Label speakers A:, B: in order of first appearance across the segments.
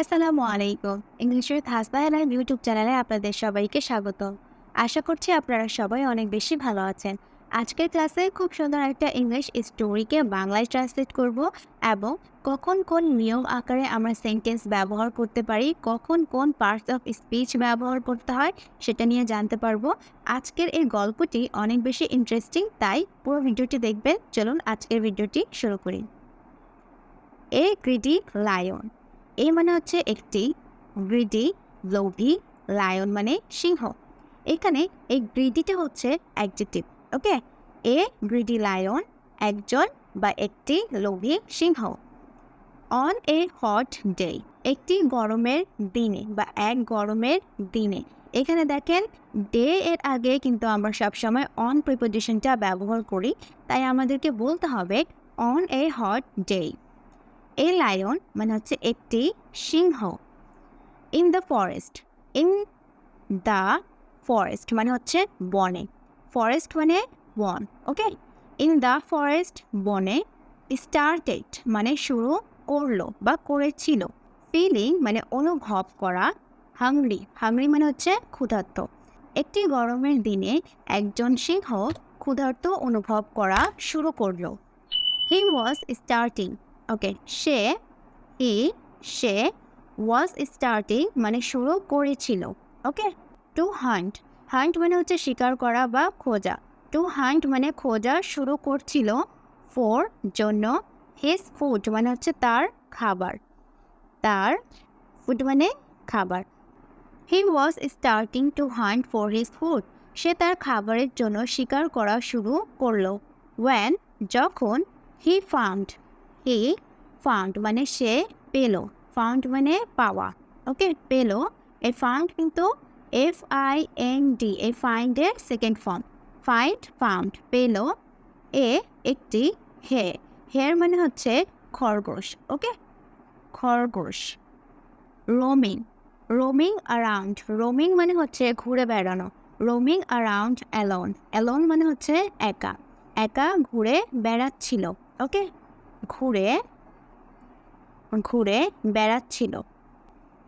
A: আসসালামু আলাইকুম। ইংলিশের থাসবা এলাইভ ইউটিউব চ্যানেলে আপনাদের সবাইকে স্বাগত। আশা করছি আপনারা সবাই অনেক বেশি ভালো আছেন। আজকের ক্লাসে খুব সুন্দর একটা ইংলিশ স্টোরিকে বাংলায় ট্রান্সলেট করব এবং কখন কোন নিয়ম আকারে আমরা সেন্টেন্স ব্যবহার করতে পারি, কখন কোন পার্টস অফ স্পিচ ব্যবহার করতে হয় সেটা নিয়ে জানতে পারব। আজকের এই গল্পটি অনেক বেশি ইন্টারেস্টিং, তাই পুরো ভিডিওটি দেখবেন। চলুন আজকের ভিডিওটি শুরু করি। A greedy lion. এই মানে হচ্ছে একটি, গ্রিডি, লোভি, লায়ন মানে সিংহ। এখানে এই গ্রিডিটা হচ্ছে adjective, okay? A greedy lion, একজন বা একটি লোভী সিংহ। অন এ হট ডে একটি গরমের দিনে বা এক গরমের দিনে। এখানে দেখেন ডে এর আগে কিন্তু আমরা সবসময় অন প্রিপোজিশনটা ব্যবহার করি, তাই আমাদেরকে বলতে হবে on a hot day a lion মানে হচ্ছে একটি সিংহ। In the forest in the forest মানে হচ্ছে বনে। ফরেস্ট মানে বন ওকে ইন দ্য ফরেস্ট বনে স্টার্টেড মানে শুরু করল বা করেছিল। ফিলিং মানে অনুভব করা হাংরি হাংরি মানে হচ্ছে ক্ষুধার্ত। একটি গরমের দিনে একজন সিংহ ক্ষুধার্ত অনুভব করা শুরু করল। হি was starting okay say, E, say was starting মানে শুরু করেছিল ওকে টু হান্ট হান্ট মানে হচ্ছে শিকার করা বা খোঁজা। টু হান্ট মানে খোঁজা শুরু করছিল ফোর জন্য হিজ ফুড মানে হচ্ছে তার খাবার। তার ফুড মানে খাবার। He was starting to hunt for his food সে তার খাবারের জন্য শিকার করা শুরু করল। ওয়েন যখন হি ফাউন্ড হি ফাউন্ড মানে সে পেল ফাউন্ড মানে পাওয়া ওকে পেল এ ফাউন্ড কিন্তু F I N D A find ফাইন্ডের second form find found পেল এ একটি হে হেয়ার মানে হচ্ছে খরগোশ ওকে খরগোশ রোমিং রোমিং অ্যারাউন্ড রোমিং মানে হচ্ছে ঘুরে বেড়ানো রোমিং অ্যারাউন্ড অ্যালোন অ্যালোন মানে হচ্ছে একা একা ঘুরে বেড়াচ্ছিল ওকে ঘুরে ঘুরে বেড়াচ্ছিল।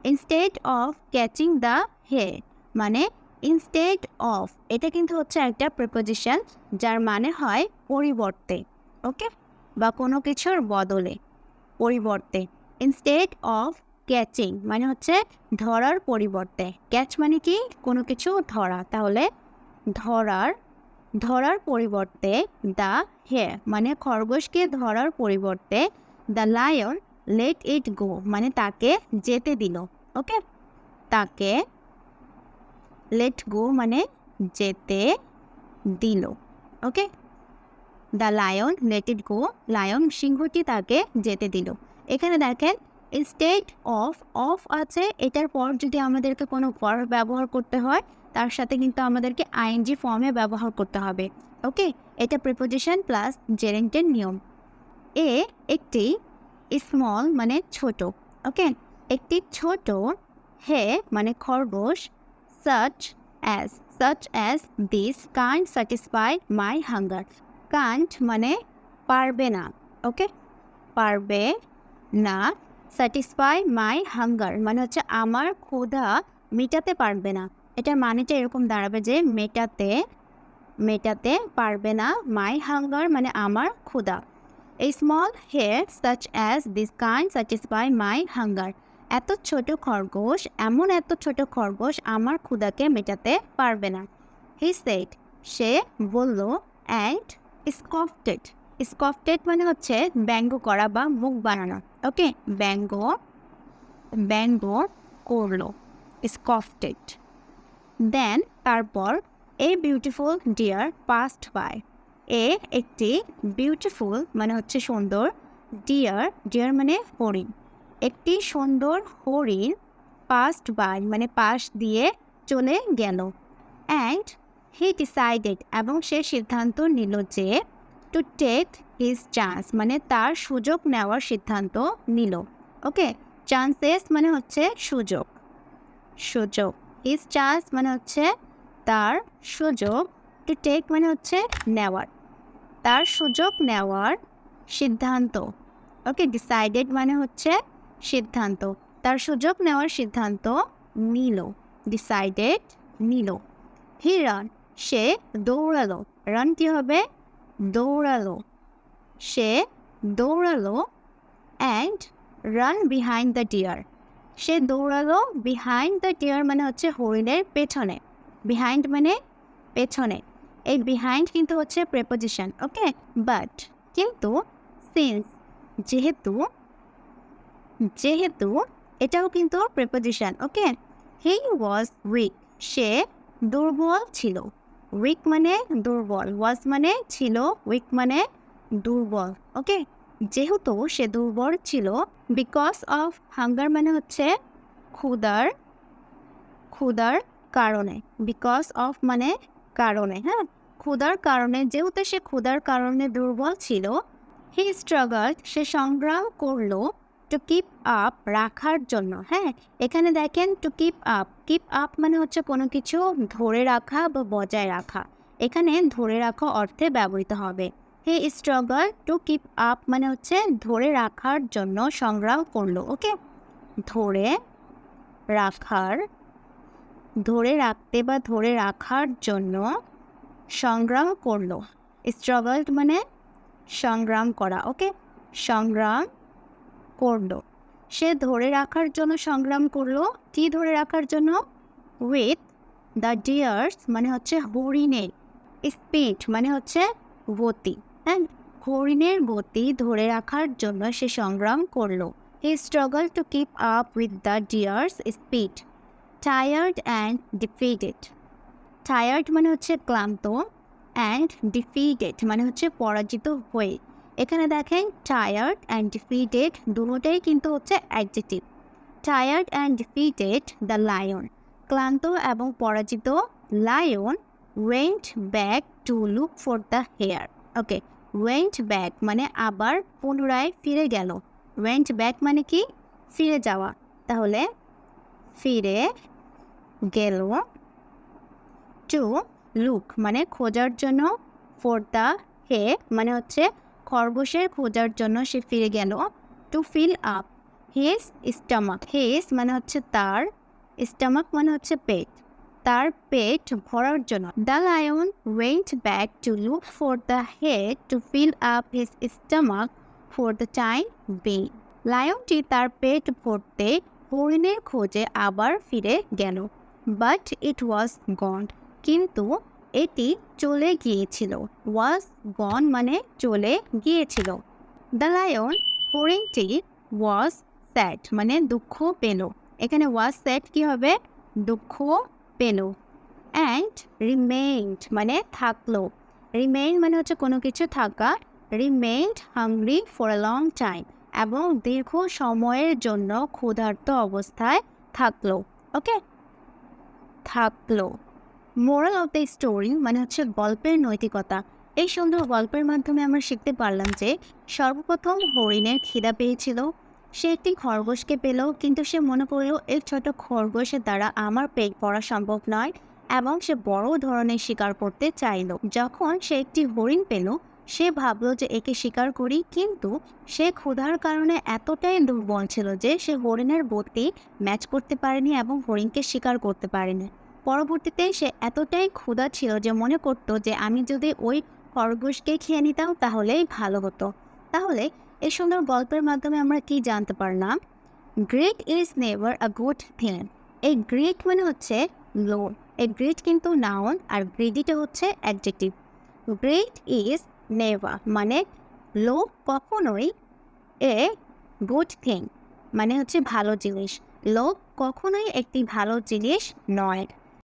A: Instead of catching the hare মানে ইনস্টেড অফ এটা কিন্তু হচ্ছে একটা প্রিপোজিশন যার মানে হয় পরিবর্তে ওকে বা কোনো কিছুর বদলে, পরিবর্তে। ইনস্টেড অফ ক্যাচিং মানে হচ্ছে ধরার পরিবর্তে। ক্যাচ মানে কি? কোনো কিছু ধরা। তাহলে ধরার ধরার পরিবর্তে দ্য হে মানে খরগোশকে ধরার পরিবর্তে the lion let it go মানে তাকে যেতে দিল ওকে তাকে লেট গো মানে যেতে দিল okay the lion let it go lion সিংহটি তাকে যেতে দিল। এখানে দেখেন স্টেট অফ অফ আছে, এটার পর যদি আমাদেরকে কোনো ভার্ব ব্যবহার করতে হয় তার সাথে কিন্তু আমাদেরকে আইএনজি ফর্মে ব্যবহার করতে হবে, ওকে? এটা প্রিপোজিশন প্লাস জেরেন্টের নিয়ম। এ একটি স্মল মানে ছোট, ওকে? একটি ছোট হে মানে খরগোশ such as such as this can't satisfy my hunger can't মানে পারবে না, ওকে? পারবে না স্যাটিসফাই মাই হাঙ্গার মানে হচ্ছে আমার ক্ষুধা মেটাতে পারবে না। এটার মানেটা এরকম দাঁড়াবে যে মেটাতে মেটাতে পারবে না মাই হাঙ্গার মানে আমার ক্ষুদা এই small hare such as this can't satisfy my hunger এত ছোট খরগোশ, এমন এত ছোট খরগোশ আমার ক্ষুদাকে মেটাতে পারবে না। হি সেট সে বলল অ্যান্ড স্কফটেড স্কফটেড মানে হচ্ছে ব্যঙ্গ করা বা মুখ বানানো। ওকে ব্যঙ্গ ব্যঙ্গ করল। স্কফটেড দেন তারপর a beautiful deer passed by a একটি বিউটিফুল মানে হচ্ছে সুন্দর ডিয়ার ডিয়ার মানে হরিণ। একটি সুন্দর হরিণ পাস্ট বাই মানে পাশ দিয়ে চলে গেল। অ্যান্ড হি ডিসাইডেড এবং সে সিদ্ধান্ত নিল যে টু টেক হিজ চান্স মানে তার সুযোগ নেওয়ার সিদ্ধান্ত নিল। ওকে চান্সেস মানে হচ্ছে সুযোগ। সুযোগ। হিজ চান্স মানে হচ্ছে তার সুযোগ টু টেক মানে হচ্ছে নেওয়ার। তার সুযোগ নেওয়ার সিদ্ধান্ত। ওকে ডিসাইডেড মানে হচ্ছে সিদ্ধান্ত। তার সুযোগ নেওয়ার সিদ্ধান্ত নিল। ডিসাইডেড নিল। He ran say দৌড়ালো। রান কী হবে? দৌড়ালো। সে দৌড়ালো and ran behind the deer সে দৌড়ালো বিহাইন্ড দ্য ডিয়ার মানে হচ্ছে হরিণের পেছনে। বিহাইন্ড মানে পেছনে। এই বিহাইন্ড কিন্তু হচ্ছে প্রেপোজিশন ওকে বাট কিন্তু সিন্স যেহেতু যেহেতু এটাও কিন্তু preposition okay he was weak সে দুর্বল ছিল। উইক মানে দুর্বল ওয়াজ মানে ছিল উইক মানে দুর্বল ওকে যেহেতু সে দুর্বল ছিল বিকজ অফ হাঙ্গার মানে হচ্ছে ক্ষুদার ক্ষুদার কারণে বিকজ অফ মানে কারণে হ্যাঁ? ক্ষুদার কারণে, যেহেতু সে ক্ষুদার কারণে দুর্বল ছিল হি স্ট্রাগল সে সংগ্রাম করল টু কিপ আপ রাখার জন্য হ্যাঁ? এখানে দেখেন to keep up keep up মানে হচ্ছে কোনো কিছু ধরে রাখা বা বজায় রাখা। এখানে ধরে রাখা অর্থে ব্যবহৃত হবে। He struggle to keep up মানে হচ্ছে ধরে রাখার জন্য সংগ্রাম করল ওকে ধরে রাখার, ধরে রাখতে বা ধরে রাখার জন্য সংগ্রাম করল। স্ট্রাগল মানে সংগ্রাম করা ওকে সংগ্রাম করল। সে ধরে রাখার জন্য সংগ্রাম করল, কি ধরে রাখার জন্য? উইথ দ্য ডিয়ার্স মানে হচ্ছে হরিণের স্পিড মানে হচ্ছে গতি। হরিণের গতি ধরে রাখার জন্য সে সংগ্রাম করল। He struggle to keep up with the deer's speed tired and defeated tired মানে হচ্ছে ক্লান্ত অ্যান্ড ডিফিটেড মানে হচ্ছে পরাজিত হয়ে। এখানে দেখেন টায়ার্ড অ্যান্ড ডিফিটেড দুটোটাই কিন্তু হচ্ছে adjective tired and defeated the lion ক্লান্ত এবং পরাজিত lion went back to look for the hare okay went back মানে আবার পুনরায় ফিরে গেল। ওয়েন্ট ব্যাক মানে কি? ফিরে যাওয়া। তাহলে ফিরে গেল টু লুক মানে খোঁজার জন্য ফর দ্য হে মানে হচ্ছে খরগোশের খোঁজার জন্য সে ফিরে গেল to fill up his stomach his মানে হচ্ছে তার স্টামাক মানে হচ্ছে পেট। তার পেট ভরার জন্য। The lion went back to look for the head to fill up his stomach for the time being. লায়নটি তার পেট ভরতে হরিণের খোঁজে আবার ফিরে গেল, বাট ইট ওয়াজ গন। কিন্তু এটি চলে গিয়েছিল, ওয়াজ গন মানে চলে গিয়েছিল। দ্য লায়ন হরিণটি ওয়াজ স্যাড মানে দুঃখ পেল। এখানে ওয়াজ স্যাড কি হবে? দুঃখ পেল। অ্যান্ড রিমেইন্ড মানে থাকল। রিমেইন মানে হচ্ছে কোনো কিছু থাকা। Remained hungry for a long time এবং দীর্ঘ সময়ের জন্য ক্ষুধার্ত অবস্থায় থাকল। ওকে? থাকল। মোরাল অফ দ্য স্টোরি মানে হচ্ছে গল্পের নৈতিকতা। এই সুন্দর গল্পের মাধ্যমে আমরা শিখতে পারলাম যে সর্বপ্রথম হরিণের খিদা পেয়েছিল। সে একটি খরগোশকে পেল, কিন্তু সে মনে করল, এই ছোট খরগোশের দ্বারা আমার পেট পড়া সম্ভব নয়। এবং সে বড় ধরনের শিকার করতে চাইল। যখন সে একটি হরিণ পেল, সে ভাবলো যে একে শিকার করি, কিন্তু সে ক্ষুধার কারণে এতটাই দুর্বল ছিল যে সে হরিণের গতি ম্যাচ করতে পারেনি এবং হরিণকে শিকার করতে পারেনি। পরবর্তীতে সে এতটাই ক্ষুধা ছিল যে মনে করতো যে, আমি যদি ওই খরগোশকে খেয়ে নিতাম, তাহলেই ভালো হতো। তাহলে এই সুন্দর গল্পের মাধ্যমে আমরা কি জানতে পারলাম? Greed is never a good thing এই গ্রেট মানে হচ্ছে লো এই গ্রেট কিন্তু নাউন আর গ্রেডিটা হচ্ছে অ্যাডজেক্টিভ গ্রেট ইজ নেভার মানে লো কখনোই এ গুড থিং মানে হচ্ছে ভালো জিনিস। লোক কখনোই একটি ভালো জিনিস নয়।